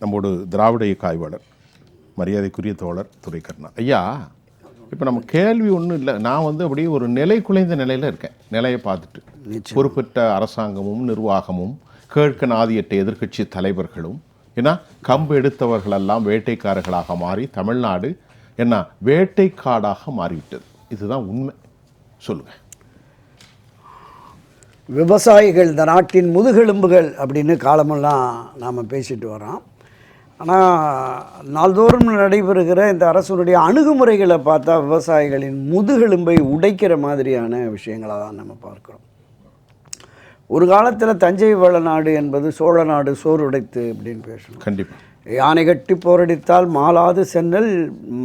நம்மோடு திராவிட இயக்க ஆய்வாளர் மரியாதைக்குரிய தோழர் துரைக்கர்ணா ஐயா இப்போ நம்ம கேள்வி ஒன்றும் இல்லை. நான் வந்து அப்படியே ஒரு நிலை குலைந்த நிலையில் இருக்கேன். நிலையை பார்த்துட்டு. பொறுப்பற்ற அரசாங்கமும் நிர்வாகமும் கேட்க நாதியற்ற எதிர்க்கட்சி தலைவர்களும் ஏன்னா கம்பு எடுத்தவர்களெல்லாம் வேட்டைக்காரர்களாக மாறி தமிழ்நாடு என்ன வேட்டைக்காடாக மாறிவிட்டது. இதுதான் உண்மை. சொல்லுங்கள் விவசாயிகள் இந்த நாட்டின் முதுகெலும்புகள் அப்படின்னு காலமெல்லாம் நாம் பேசிட்டு வரோம் ஆனால் நாள்தோறும் நடைபெறுகிற இந்த அரசுடைய அணுகுமுறைகளை பார்த்தா விவசாயிகளின் முதுகெலும்பை உடைக்கிற மாதிரியான விஷயங்களை தான் நம்ம பார்க்குறோம். ஒரு காலத்தில் தஞ்சை வளநாடு என்பது சோழ நாடு சோறு உடைத்து அப்படின்னு பேசணும். கண்டிப்பாக யானை கட்டி போரடித்தால் மாளாது சென்னல்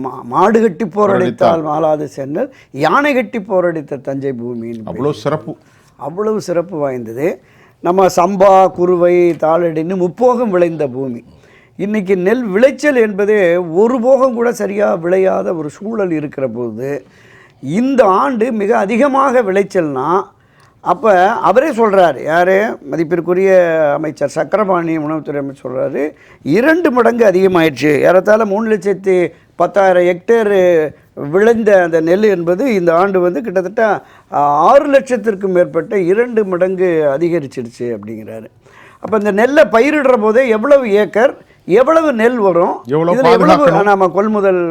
மா- மாடு கட்டி போரடித்தால் மாளாது சென்னல் யானை கட்டி போரடித்த தஞ்சை பூமியின் அவ்வளோ சிறப்பு. அவ்வளவு சிறப்பு வாய்ந்தது. நம்ம சம்பா குருவை தாளடின்னு முப்போகம் விளைந்த பூமி. இன்றைக்கி நெல் விளைச்சல் என்பது ஒரு போகம் கூட சரியாக விளையாத ஒரு சூழல் இருக்கிற போது இந்த ஆண்டு மிக அதிகமாக விளைச்சல்னா அப்போ அவரே சொல்கிறார் யார்? மதிப்பிற்குரிய அமைச்சர் சக்கரபாணி உணவுத்துறை அமைச்சர் சொல்கிறாரு இரண்டு மடங்கு அதிகமாயிடுச்சு. ஏறத்தாழ மூணு லட்சத்தி பத்தாயிரம் ஹெக்டேர் விளைந்த அந்த நெல் என்பது இந்த ஆண்டு வந்து கிட்டத்தட்ட ஆறு லட்சத்திற்கும் மேற்பட்ட இரண்டு மடங்கு அதிகரிச்சிடுச்சு அப்படிங்கிறாரு. அப்போ இந்த நெல்லை பயிரிடுற போதே எவ்வளவு ஏக்கர்? எவ்வளவு நெல் வரும்? எவ்வளவு இதுல எவ்வளவு பாதுகாக்கணும்? நாம கொள்முதல்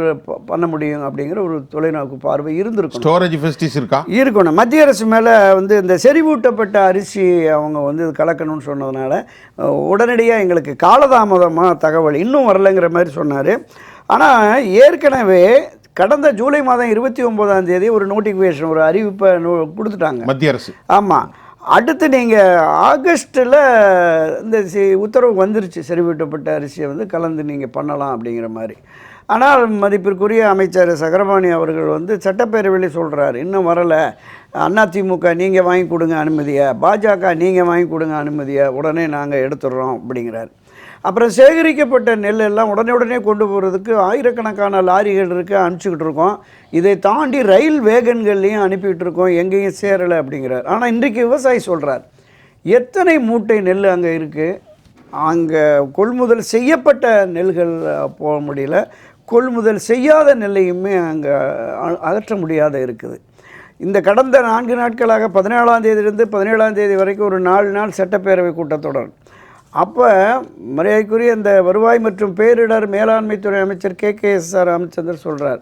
பண்ண முடியும் அப்படிங்கிற ஒரு தொலைநோக்கு பார்வை இருந்திருக்கும் ஸ்டோரேஜ் ஃபெசிலிட்டிஸ் இருக்கா? இருக்கணும். மத்திய அரசு மேலே வந்து இந்த செறிவூட்டப்பட்ட அரிசி அவங்க வந்து கலக்கணும்னு சொன்னதுனால உடனடியாக எங்களுக்கு காலதாமதமாக தகவல் இன்னும் வரலைங்கிற மாதிரி சொன்னார். ஆனால் ஏற்கனவே கடந்த ஜூலை மாதம் இருபத்தி ஒம்போதாம் தேதி ஒரு நோட்டிஃபிகேஷன் ஒரு அறிவிப்பை கொடுத்துட்டாங்க. மத்திய அரசு. ஆமாம் அடுத்து நீங்கள் ஆகஸ்ட்டில் இந்த சி- உத்தரவு வந்துருச்சு. செறிவூட்டப்பட்ட அரிசியை வந்து கலந்து நீங்கள் பண்ணலாம் அப்படிங்கிற மாதிரி. ஆனால் மதிப்பிற்குரிய அமைச்சர் சகரபாணி அவர்கள் வந்து சட்டப்பேரவையில் சொல்கிறார் இன்னும் வரலை. அதிமுக நீங்கள் வாங்கி கொடுங்க அனுமதியை. பாஜக நீங்கள் வாங்கி கொடுங்க அனுமதியை. உடனே நாங்கள் எடுத்துடுறோம் அப்படிங்கிறார். அப்புறம் சேகரிக்கப்பட்ட நெல் எல்லாம் உடனே உடனே கொண்டு போகிறதுக்கு ஆயிரக்கணக்கான லாரிகள் இருக்குது அனுப்பிச்சிக்கிட்டு இருக்கோம். இதை தாண்டி ரயில் வேகன்கள்லையும் அனுப்பிக்கிட்டு இருக்கோம். எங்கேயும் சேரலை அப்படிங்கிறார். ஆனால் இன்றைக்கு விவசாயி சொல்கிறார் எத்தனை மூட்டை நெல் அங்கே இருக்குது அங்கே கொள்முதல் செய்யப்பட்ட நெல்கள் போக முடியல. கொள்முதல் செய்யாத நெல்லையுமே அங்கே அகற்ற முடியாத இருக்குது. இந்த கடந்த நான்கு நாட்களாக பதினேழாம் தேதியிலிருந்து பதினேழாம் தேதி வரைக்கும் ஒரு நாலு நாள் சட்டப்பேரவை கூட்டத்தொடர். அப்போ மரியாதைக்குரிய இந்த வருவாய் மற்றும் பேரிடர் மேலாண்மைத்துறை அமைச்சர் K. K. S. R. Ramachandar சொல்கிறார்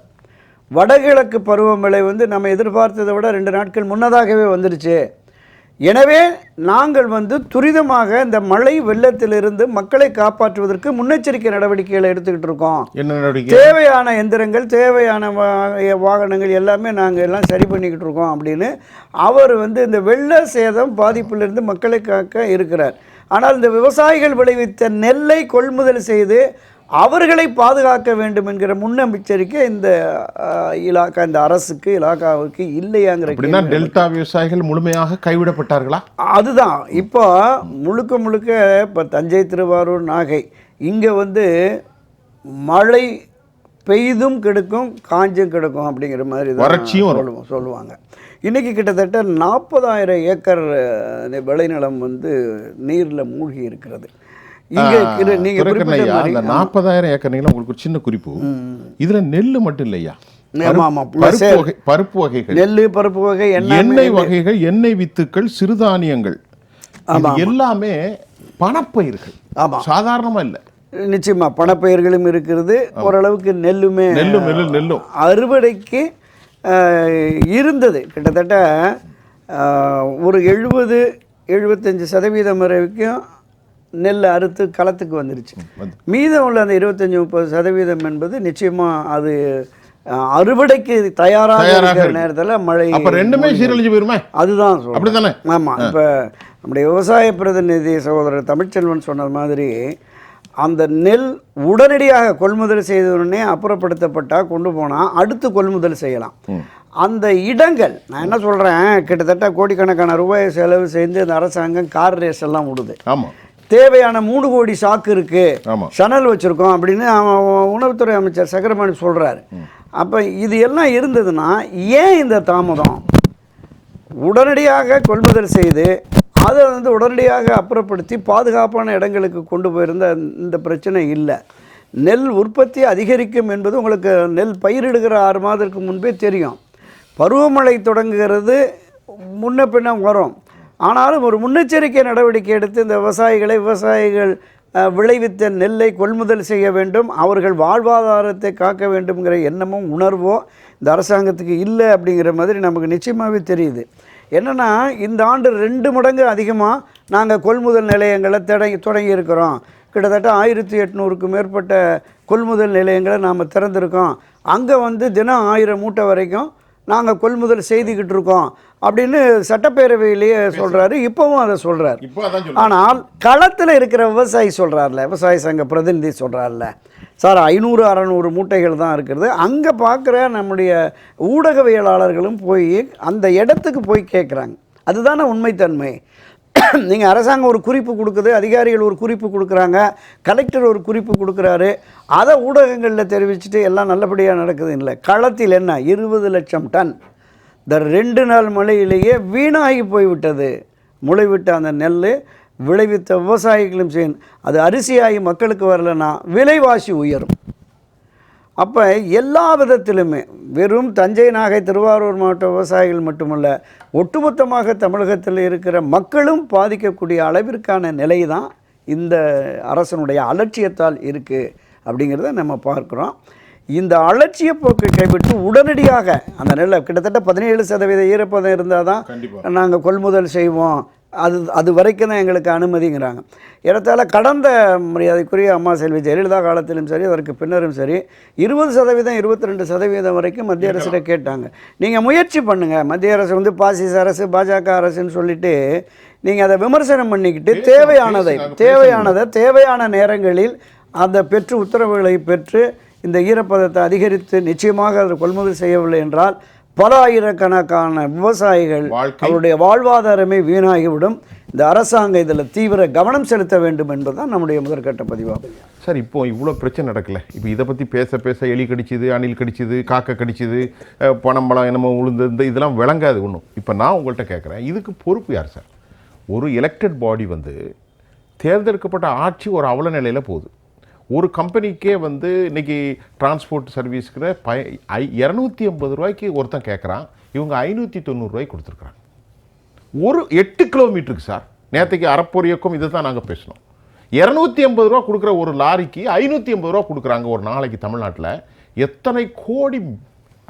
வடகிழக்கு பருவமழை வந்து நம்ம எதிர்பார்த்ததை விட ரெண்டு நாட்கள் முன்னதாகவே வந்துடுச்சு எனவே நாங்கள் வந்து துரிதமாக இந்த மழை வெள்ளத்திலிருந்து மக்களை காப்பாற்றுவதற்கு முன்னெச்சரிக்கை நடவடிக்கைகளை எடுத்துக்கிட்டு இருக்கோம். என்ன நடவடிக்கை? தேவையான எந்திரங்கள் தேவையான வாகனங்கள் எல்லாமே நாங்கள் எல்லாம் சரி பண்ணிக்கிட்டு இருக்கோம் அப்படின்னு அவர் வந்து இந்த வெள்ள சேதம் பாதிப்பிலிருந்து மக்களை காக்க இருக்கிறார். ஆனால் இந்த விவசாயிகள் விளைவித்த நெல்லை கொள்முதல் செய்து அவர்களை பாதுகாக்க வேண்டும் என்கிற முன்னெச்சரிக்கை இந்த இலாக்கா இந்த அரசுக்கு இலாக்காவுக்கு இல்லையாங்கிற. டெல்டா விவசாயிகள் முழுமையாக கைவிடப்பட்டார்களா? அதுதான். இப்போ முழுக்க முழுக்க இப்போ தஞ்சை திருவாரூர் நாகை இங்கே வந்து மழை பெய்தும் கெடுக்கும் காஞ்சும் கெடுக்கும் அப்படிங்கிற மாதிரி வறட்சியும் சொல்லுவாங்க. இன்றைக்கி கிட்டத்தட்ட நாற்பதாயிரம் ஏக்கர் விளைநிலம் வந்து நீரில் மூழ்கி இருக்கிறது. அந்த நாற்பதாயிரம் ஏக்கர் நீங்களா உங்களுக்கு ஒரு சின்ன குறிப்பு. இதுல நெல் மட்டும் இல்லையா. பருப்பு வகை பருப்பு வகைகள். நெல் பருப்பு வகை எண்ணெய் வகைகள் எண்ணெய் வித்துக்கள் சிறுதானியங்கள். எல்லாமே பணப்பயிர்கள். ஆமா. சாதாரணமா இல்ல. நிச்சயமா பணப்பயிர்களும் இருக்கிறது. ஓரளவுக்கு நெல்லுமே நெல்லும் நெல்லும் அறுவடைக்கு இருந்தது. கிட்டத்தட்ட ஒரு எழுபது எழுபத்தஞ்சு சதவீதம் வரைக்கும் நெல் அறுத்து களத்துக்கு வந்துருச்சு. வந்து. மீதம் உள்ள அந்த இருபத்தஞ்சி முப்பது சதவீதம் என்பது நிச்சயமாக அது அறுவடைக்கு தயாராக இருக்கிற இருக்கு. நேரத்தில் மழை அப்ப ரெண்டுமே சீரழிஞ்சு போயிருமே? அதுதான் சொல்றேன். அப்படித்தானே? ஆமா. இப்போ நம்முடைய விவசாய பிரதிநிதி சகோதரர் தமிழ்ச்செல்வன் சொன்னது மாதிரி அந்த நெல் உடனடியாக கொள்முதல் செய்த உடனே அப்புறப்படுத்தப்பட்டால் கொண்டு போனால் அடுத்து கொள்முதல் செய்யலாம். அந்த இடங்கள் நான் என்ன சொல்கிறேன் கிட்டத்தட்ட கோடிக்கணக்கான ரூபாயை செலவு செய்து இந்த அரசாங்கம் கார் ரேஸ் எல்லாம் விடுது. ஆமா. தேவையான மூணு கோடி சாக்கு இருக்கு. ஆமா. சணல் வச்சுருக்கோம் அப்படின்னு அவன் உணவுத்துறை அமைச்சர் சக்கரபாணி சொல்கிறாரு அப்போ இது எல்லாம் இருந்ததுன்னா ஏன் இந்த தாமதம்? உடனடியாக கொள்முதல் செய்து அதை வந்து உடனடியாக அப்புறப்படுத்தி பாதுகாப்பான இடங்களுக்கு கொண்டு போயிருந்த இந்த பிரச்சனை இல்லை. நெல் உற்பத்தி அதிகரிக்கும் என்பது உங்களுக்கு நெல் பயிரிடுகிற ஆறு மாதத்துக்கு முன்பே தெரியும். பருவமழை தொடங்குகிறது முன்ன பின்ன வரும். ஆனாலும் ஒரு முன்னெச்சரிக்கை நடவடிக்கை எடுத்து இந்த விவசாயிகளை விவசாயிகள் விளைவித்த நெல்லை கொள்முதல் செய்ய வேண்டும் அவர்கள் வாழ்வாதாரத்தை காக்க வேண்டும்ங்கிற எண்ணமும் உணர்வோ இந்த அரசாங்கத்துக்கு இல்லை அப்படிங்கிற மாதிரி நமக்கு நிச்சயமாகவே தெரியுது. என்னென்னா இந்த ஆண்டு ரெண்டு மடங்கு அதிகமாக நாங்கள் கொள்முதல் நிலையங்களை தொடங்கி தொடங்கி இருக்கிறோம் கிட்டத்தட்ட ஆயிரத்தி எட்நூறுக்கு மேற்பட்ட கொள்முதல் நிலையங்களை நாம் திறந்திருக்கோம். அங்கே வந்து தினம் ஆயிரம் மூட்டை வரைக்கும் நாங்கள் கொள்முதல் செய்துக்கிட்டு இருக்கோம். அப்படின்னு சட்டப்பேரவையிலேயே சொல்கிறாரு இப்போவும் அதை சொல்கிறார். ஆனால் களத்தில் இருக்கிற விவசாயி சொல்கிறார்ல விவசாய சங்க பிரதிநிதி சொல்கிறார்ல சார் ஐநூறு அறநூறு மூட்டைகள் தான் இருக்கிறது. அங்கே பார்க்குற நம்முடைய ஊடகவியலாளர்களும் போய் அந்த இடத்துக்கு போய் கேட்குறாங்க அதுதானே உண்மைத்தன்மை. நீங்கள் அரசாங்கம் ஒரு குறிப்பு கொடுக்குது அதிகாரிகள் ஒரு குறிப்பு கொடுக்குறாங்க கலெக்டர் ஒரு குறிப்பு கொடுக்குறாரு. அதை ஊடகங்களில் தெரிவிச்சுட்டு எல்லாம் நல்லபடியாக நடக்குது இல்லை. களத்தில் என்ன? இருபது லட்சம் டன். இந்த ரெண்டு நாள் மழையிலேயே வீணாகி போய்விட்டது. முளைவிட்ட அந்த நெல் விளைவித்த விவசாயிகளும் செய்யணும் அது அரிசியாகி மக்களுக்கு வரலன்னா விலைவாசி உயரும். அப்போ எல்லா விதத்திலுமே வெறும் தஞ்சை நாகை திருவாரூர் மாவட்ட விவசாயிகள் மட்டுமல்ல ஒட்டுமொத்தமாக தமிழகத்தில் இருக்கிற மக்களும் பாதிக்கக்கூடிய அளவிற்கான நிலை தான் இந்த அரசனுடைய அலட்சியத்தால் இருக்குது அப்படிங்கிறத நம்ம பார்க்குறோம். இந்த அலட்சிய போக்கு கைவிட்டு உடனடியாக அந்த நெல்லை கிட்டத்தட்ட பதினேழு சதவீத ஈரப்பதம் இருந்தால் தான். நாங்கள் கொள்முதல் செய்வோம். அது அது வரைக்கும் தான் எங்களுக்கு அனுமதிங்கிறாங்க. இடத்தால கடந்த மரியாதைக்குரிய அம்மா செல்வி ஜெயலலிதா காலத்திலும் சரி அதற்கு பின்னரும் சரி இருபது சதவீதம் இருபத்தி ரெண்டு சதவீதம் வரைக்கும் மத்திய அரசிட்ட கேட்டாங்க. நீங்கள் முயற்சி பண்ணுங்கள் மத்திய அரசு வந்து பாசிஸ் அரசு பாஜக அரசுன்னு சொல்லிட்டு நீங்கள் அதை விமர்சனம் பண்ணிக்கிட்டு தேவையானதை தேவையானதை தேவையான நேரங்களில் அந்த பெற்று உத்தரவுகளை பெற்று இந்த ஈரப்பதத்தை அதிகரித்து நிச்சயமாக அதை கொள்முதல் செய்யவில்லை என்றால் பல ஆயிரக்கணக்கான விவசாயிகள். அவருடைய வாழ்வாதாரமே வீணாகிவிடும். இந்த அரசாங்கம் இதில் தீவிர கவனம் செலுத்த வேண்டும் என்பதுதான் நம்முடைய முதற்கட்ட பதிவாகும். சார் இப்போ இவ்வளோ பிரச்சனை நடக்கல. இப்போ இதை பற்றி பேச பேச எலி கடிச்சுது அணில் கடிச்சுது காக்கை கடிச்சுது அஹ், பனம்பழம் என்னமோ உளுந்து இந்த இதெல்லாம் விளங்காது ஒன்றும் இப்போ நான் உங்கள்கிட்ட கேட்குறேன் இதுக்கு பொறுப்பு யார் சார்? ஒரு எலெக்டட் பாடி வந்து தேர்ந்தெடுக்கப்பட்ட ஆட்சி ஒரு அவல நிலையில் போகுது. ஒரு கம்பெனிக்கே வந்து இன்னைக்கு டிரான்ஸ்போர்ட் சர்வீஸ்க்கு பய ஐ இரநூத்தி ஐம்பது ரூபாய்க்கு ஒருத்தன் கேட்குறான் இவங்க ஐநூற்றி தொண்ணூறுரூவாய்க்கு கொடுத்துருக்குறாங்க. ஒரு எட்டு கிலோமீட்டருக்கு சார். நேற்றுக்கு அறப்போர் இயக்கம் இதை தான் நாங்கள் பேசினோம் இரநூத்தி ஐம்பது ரூபா கொடுக்குற ஒரு லாரிக்கு ஐநூற்றி ஐம்பது ரூபா கொடுக்குறாங்க ஒரு நாளைக்கு தமிழ்நாட்டில். எத்தனை கோடி?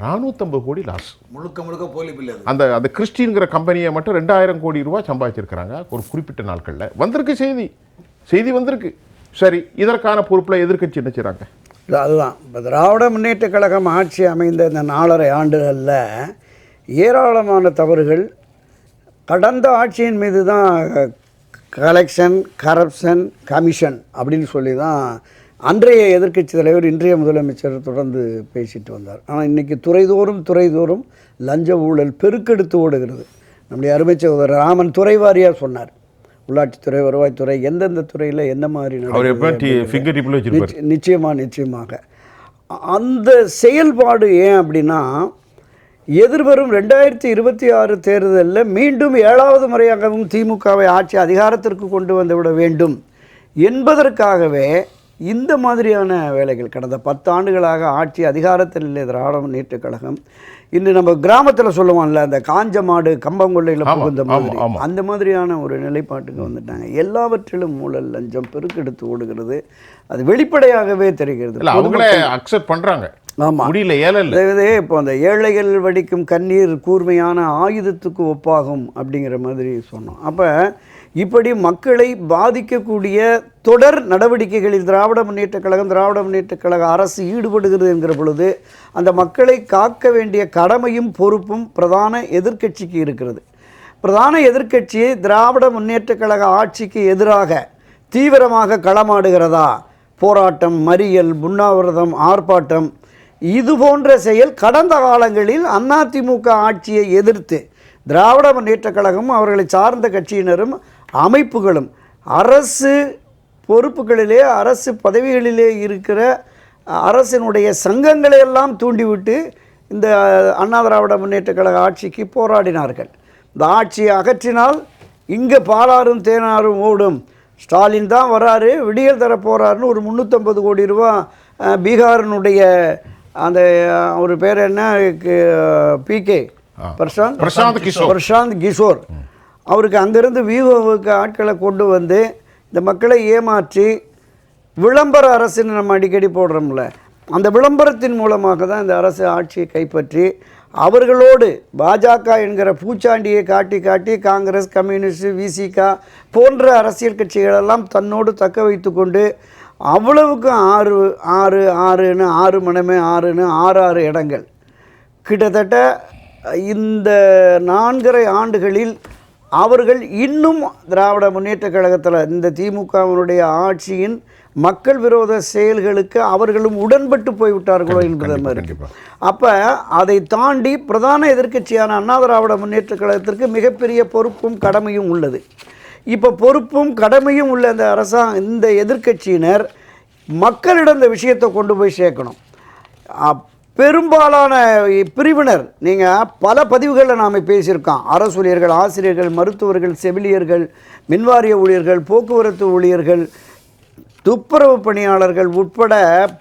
நானூற்றம்பது கோடி லாஸ் முழுக்க முழுக்க போலி பில் அது. அந்த அந்த கிறிஸ்டின்கிற கம்பெனியை மட்டும் ரெண்டாயிரம் கோடி ரூபா சம்பாதிச்சிருக்கிறாங்க. ஒரு குறிப்பிட்ட நாட்களில். வந்திருக்கு செய்தி. செய்தி வந்திருக்கு. சரி இதற்கான பொறுப்பில் எதிர்க்கட்சி என்ன செய்கிறாங்க இல்லை அதுதான். இப்போ திராவிட முன்னேற்ற கழகம் ஆட்சி அமைந்த இந்த நாலரை ஆண்டுகளில் ஏராளமான தவறுகள் கடந்த ஆட்சியின் மீது தான் கலெக்ஷன் கரப்ஷன் கமிஷன் அப்படின்னு சொல்லி தான் அன்றைய எதிர்க்கட்சி தலைவர் இன்றைய முதலமைச்சர் தொடர்ந்து பேசிட்டு வந்தார். ஆனால் இன்றைக்கி துறைதோறும் துறைதோறும் லஞ்ச ஊழல் பெருக்கெடுத்து ஓடுகிறது. நம்முடைய அருமை சகோதரர் ராமன் துறைவாரியாக சொன்னார். உள்ளாட்சித்துறை வருவாய்த்துறை எந்தெந்த துறையில் என்ன மாதிரி நிச்சயமாக. அ- அந்த செயல்பாடு ஏன் அப்படின்னா எதிர்வரும் ரெண்டாயிரத்தி இருபத்தி ஆறு தேர்தலில் மீண்டும் ஏழாவது முறையாகவும் திமுகவை ஆட்சி அதிகாரத்திற்கு கொண்டு வந்து விட வேண்டும் என்பதற்காகவே இந்த மாதிரியான வேலைகள் கடந்த பத்தாண்டுகளாக ஆட்சி அதிகாரத்தில் இல்லை திராவிட முன்னேற்றக் கழகம் இன்று நம்ம கிராமத்தில் சொல்லுவோம்ல அந்த காஞ்ச மாடு கம்பங்கொள்ளையில் புகுந்த மாதிரி. அந்த மாதிரியான ஒரு நிலைப்பாட்டுக்கு வந்துட்டாங்க. எல்லாவற்றிலும் ஊழல் லஞ்சம் பெருக்கெடுத்து ஓடுகிறது. அது வெளிப்படையாகவே தெரிகிறது. அவங்களே அக்செப்ட் பண்ணுறாங்க ஆமா. முடியல ஏழை இப்போ அந்த ஏழைகள் வடிக்கும் கண்ணீர் கூர்மையான ஆயுதத்துக்கு ஒப்பாகும் அப்படிங்கிற மாதிரி சொன்னோம். அப்போ இப்படி மக்களை பாதிக்கக்கூடிய தொடர் நடவடிக்கைகளில் திராவிட முன்னேற்றக் கழகம் திராவிட முன்னேற்றக் கழக அரசு ஈடுபடுகிறது என்கிற பொழுது அந்த மக்களை காக்க வேண்டிய கடமையும் பொறுப்பும் பிரதான எதிர்க்கட்சிக்கு இருக்கிறது. பிரதான எதிர்க்கட்சி திராவிட முன்னேற்றக் கழக ஆட்சிக்கு எதிராக தீவிரமாக களமாடுகிறதா? போராட்டம் மறியல் உண்ணாவிரதம் ஆர்ப்பாட்டம் இது போன்ற செயல் கடந்த காலங்களில் அதிமுக ஆட்சியை எதிர்த்து திராவிட முன்னேற்றக் கழகமும் அவர்களை சார்ந்த கட்சியினரும் அமைப்புகளும் அரசு பொறுப்புகளிலே அரசு பதவிகளிலே இருக்கிற அரசினுடைய சங்கங்களை எல்லாம் தூண்டிவிட்டு இந்த அண்ணா திராவிட முன்னேற்றக் கழக ஆட்சிக்கு போராடினார்கள். இந்த ஆட்சியை அகற்றினால் இங்கே பாலாறும் தேனாரும் ஓடும். ஸ்டாலின் தான் வராரு விடியல் தர போகிறாருன்னு ஒரு முந்நூற்றம்பது கோடி ரூபா பீகாரினுடைய அந்த ஒரு பேர் என்ன பிகே பிரசாந்த் பிரசாந்த் கிஷோர். பிரசாந்த் கிஷோர். அவருக்கு அங்கேருந்து விவோவுக்கு ஆட்களை கொண்டு வந்து இந்த மக்களை ஏமாற்றி விளம்பர அரசுன்னு நம்ம அடிக்கடி போடுறோம்ல அந்த விளம்பரத்தின் மூலமாக தான் இந்த அரசு ஆட்சியை கைப்பற்றி அவர்களோடு பாஜக என்கிற பூச்சாண்டியை காட்டி காட்டி காங்கிரஸ் கம்யூனிஸ்ட் விசிகா போன்ற அரசியல் கட்சிகளெல்லாம் தன்னோடு தக்க வைத்து கொண்டு அவ்வளவுக்கு ஆறு ஆறு ஆறுன்னு ஆறு மணமே ஆறுன்னு ஆறு ஆறு இடங்கள். கிட்டத்தட்ட இந்த நான்கரை ஆண்டுகளில் அவர்கள் இன்னும் திராவிட முன்னேற்றக் கழகத்தில் இந்த திமுகவினுடைய ஆட்சியின் மக்கள் விரோத செயல்களுக்கு அவர்களும் உடன்பட்டு போய்விட்டார்களோ என்பது மாதிரி. அப்போ அதை தாண்டி பிரதான எதிர்க்கட்சியான அண்ணா திராவிட முன்னேற்றக் கழகத்திற்கு மிகப்பெரிய பொறுப்பும் கடமையும் உள்ளது. இப்போ பொறுப்பும் கடமையும் உள்ள இந்த அரசாங்க இந்த எதிர்க்கட்சியினர் மக்களிடம் இந்த விஷயத்தை கொண்டு போய் சேர்க்கணும். அப்- பெரும்பாலான பிரிவினர் நீங்கள் பல பதிவுகளில் நாம் பேசியிருக்கோம். அரசு ஊழியர்கள் ஆசிரியர்கள் மருத்துவர்கள் செவிலியர்கள் மின்வாரிய ஊழியர்கள் போக்குவரத்து ஊழியர்கள் துப்புரவு பணியாளர்கள் உட்பட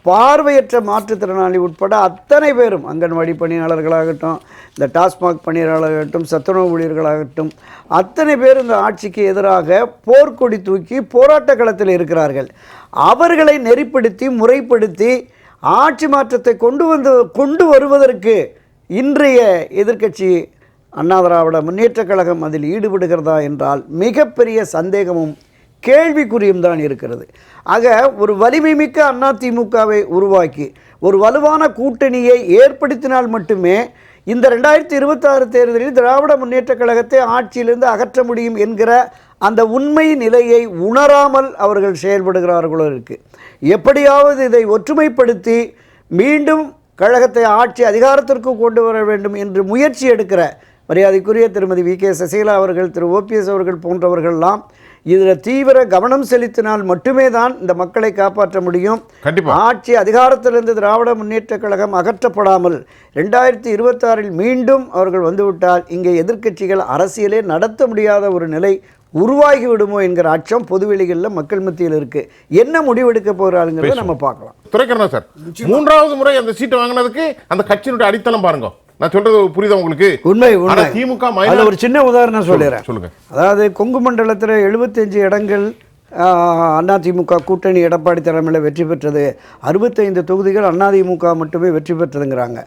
பார்வையற்ற மாற்றுத்திறனாளி உட்பட அத்தனை பேரும் அங்கன்வாடி பணியாளர்களாகட்டும் இந்த டாஸ்மாக் பணியாளர்களாகட்டும் சத்துணவு ஊழியர்களாகட்டும் அத்தனை பேர் இந்த ஆட்சிக்கு எதிராக போர்க்கொடி தூக்கி போராட்ட களத்தில் இருக்கிறார்கள். அவர்களை நெறிப்படுத்தி முறைப்படுத்தி ஆட்சி மாற்றத்தை கொண்டு வந்து கொண்டு வருவதற்கு இன்றைய எதிர்க்கட்சி அண்ணா திராவிட முன்னேற்றக் கழகம் அதில் ஈடுபடுகிறதா என்றால் மிகப்பெரிய சந்தேகமும் கேள்விக்குறியும் தான் இருக்கிறது. ஆக ஒரு வலிமை மிக்க அதிமுகவை உருவாக்கி ஒரு வலுவான கூட்டணியை ஏற்படுத்தினால் மட்டுமே இந்த ரெண்டாயிரத்தி இருபத்தாறு தேர்தலில் திராவிட முன்னேற்றக் கழகத்தை ஆட்சியிலிருந்து அகற்ற முடியும் என்கிற அந்த உண்மை நிலையை உணராமல் அவர்கள் செயல்படுகிறார்களோ இருக்குது எப்படியாவது இதை ஒற்றுமைப்படுத்தி மீண்டும் கழகத்தை ஆட்சி அதிகாரத்திற்கு கொண்டு வர வேண்டும் என்று முயற்சி எடுக்கிற மரியாதைக்குரிய திருமதி வி கே சசிகலா அவர்கள் திரு ஓபிஎஸ் அவர்கள் போன்றவர்கள்லாம் இதில் தீவிர கவனம் செலுத்தினால் மட்டுமே தான் இந்த மக்களை காப்பாற்ற முடியும். ஆட்சி அதிகாரத்திலிருந்து திராவிட முன்னேற்றக் கழகம் அகற்றப்படாமல் ரெண்டாயிரத்தி இருபத்தாறில் மீண்டும் அவர்கள் வந்துவிட்டால் இங்கே எதிர்க்கட்சிகள் அரசியலே நடத்த முடியாத ஒரு நிலை உருவாகி விடுமோ என்கிற அச்சம் பொதுவெளிகளில் மக்கள் மத்தியில் இருக்கு. என்ன முடிவெடுக்க போகிறாருங்கிறத நம்ம பார்க்கலாம். துரைக்கண்ணா சார் மூன்றாவது முறை அந்த சீட்டை வாங்கினதுக்கு அந்த கட்சியினுடைய அடித்தளம் பாருங்க. நான் சொல்றது புரியுதா உங்களுக்கு? உண்மை உண்மை. திமுக அதுல ஒரு சின்ன உதாரணம் சொல்லிடுறேன். சொல்லுங்க. அதாவது கொங்கு மண்டலத்தில் எழுபத்தஞ்சு இடங்கள் அதிமுக கூட்டணி எடப்பாடி தலைமையில் வெற்றி பெற்றது. அறுபத்தைந்து தொகுதிகள் அதிமுக மட்டுமே வெற்றி பெற்றதுங்கிறாங்க.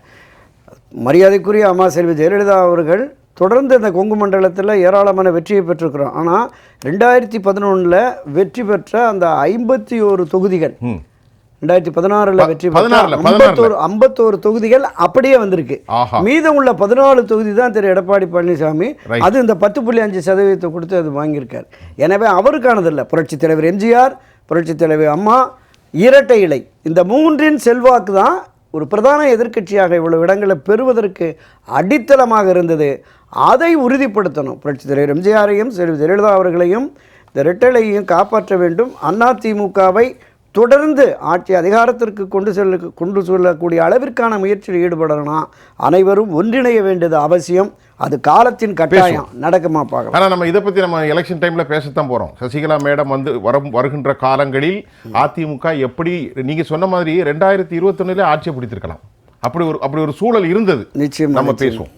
மரியாதைக்குரிய அம்மா செல்வி ஜெயலலிதா அவர்கள் தொடர்ந்து இந்த கொங்கு மண்டலத்தில் ஏராளமான வெற்றியை பெற்றிருக்கிறோம். ஆனால் ரெண்டாயிரத்தி பதினொன்றில் வெற்றி பெற்ற அந்த ஐம்பத்தி ஒரு தொகுதிகள். ரெண்டாயிரத்தி பதினாறுல வெற்றி ஐம்பத்தோரு ஐம்பத்தோரு தொகுதிகள் அப்படியே வந்திருக்கு. மீதம் உள்ள பதினாலு தொகுதி தான் திரு எடப்பாடி பழனிசாமி. அது இந்த பத்து புள்ளி அஞ்சு சதவீதத்தை கொடுத்து அது வாங்கியிருக்கார். எனவே அவருக்கானதில்லை. புரட்சித் தலைவர் எம்ஜிஆர் புரட்சித் தலைவர் அம்மா இரட்டை இலை. இந்த மூன்றின் செல்வாக்கு தான் ஒரு பிரதான எதிர்க்கட்சியாக இவ்வளவு இடங்களை பெறுவதற்கு அடித்தளமாக இருந்தது. அதை உறுதிப்படுத்தணும். புரட்சித் தலைவர் எம்ஜிஆரையும் செல்வி ஜெயலலிதா அவர்களையும் இந்த இரட்டலையும் காப்பாற்ற வேண்டும். அதிமுகவை தொடர்ந்து ஆட்சி அதிகாரத்திற்கு கொண்டு செல்ல கொண்டு செல்லக்கூடிய அளவிற்கான முயற்சியில் ஈடுபடணும் அனைவரும் ஒன்றிணைய வேண்டியது அவசியம். அது காலத்தின் கட்டாயம். நடக்குமா பார்க்கலாம். ஆனா நம்ம இதை பத்தி நம்ம எலெக்ஷன் டைம்ல பேசத்தான் போறோம். சசிகலா மேடம் வந்து வரும் வருகின்ற காலங்களில் அதிமுக எப்படி நீங்க சொன்ன மாதிரி ரெண்டாயிரத்தி இருபத்தொன்னுல ஆட்சியை பிடித்திருக்கலாம். அப்படி ஒரு அப்படி ஒரு சூழல் இருந்தது. நிச்சயமா நம்ம. பேசுவோம்.